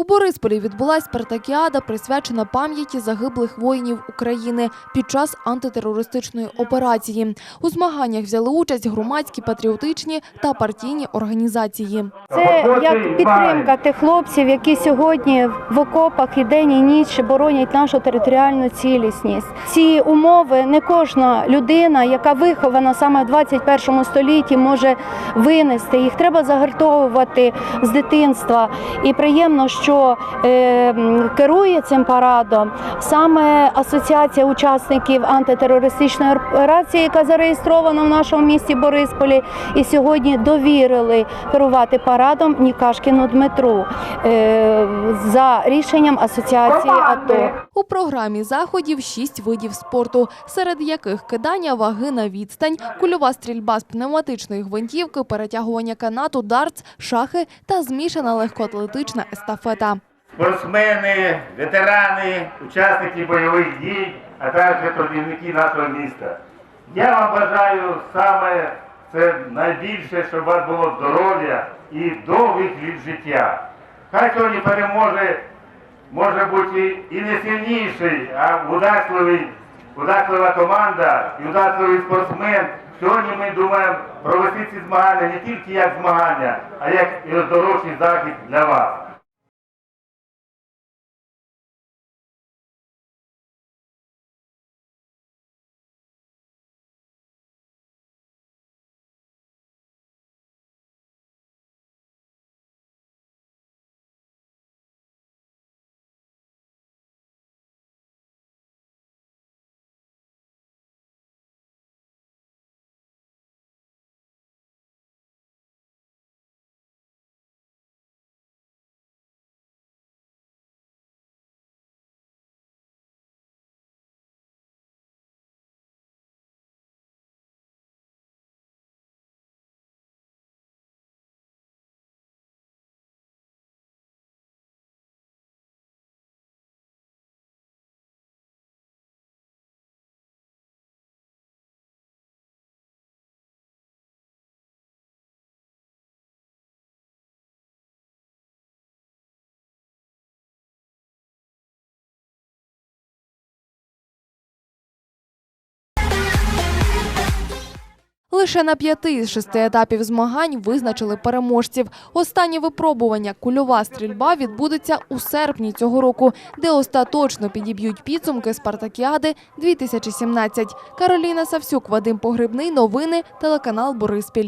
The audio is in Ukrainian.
У Борисполі відбулась спартакіада, присвячена пам'яті загиблих воїнів України під час антитерористичної операції. У змаганнях взяли участь громадські, патріотичні та партійні організації. Це як підтримка тих хлопців, які сьогодні в окопах і день і ніч боронять нашу територіальну цілісність. Ці умови не кожна людина, яка вихована саме в 21 столітті, може винести. Їх треба загартовувати з дитинства. І приємно, що е, керує цим парадом саме асоціація учасників антитерористичної операції, яка зареєстрована в нашому місті Борисполі, і сьогодні довірили керувати парадом Нікашкіну Дмитру е, за рішенням асоціації АТО. У програмі заходів шість видів спорту, серед яких кидання ваги на відстань, кульова стрільба з пневматичної гвинтівки, перетягування канату, дартс, шахи та змішана легкоатлетична естафета. Спортсмени, ветерани, учасники бойових дій, а також трудівники нашого міста. Я вам бажаю саме це найбільше, щоб у вас було здоров'я і довгих літ життя. Хай сьогодні переможе, може бути і не сильніший, а удачливий, удачлива команда і удачливий спортсмен. Сьогодні ми думаємо провести ці змагання не тільки як змагання, а як і оздоровчий захід для вас. Лише на п'яти з шести етапів змагань визначили переможців. Останнє випробування кульова стрільба відбудеться у серпні цього року, де остаточно підіб'ють підсумки Спартакіади 2017. Кароліна Савсюк, Вадим Погребний. Новини телеканал Бориспіль.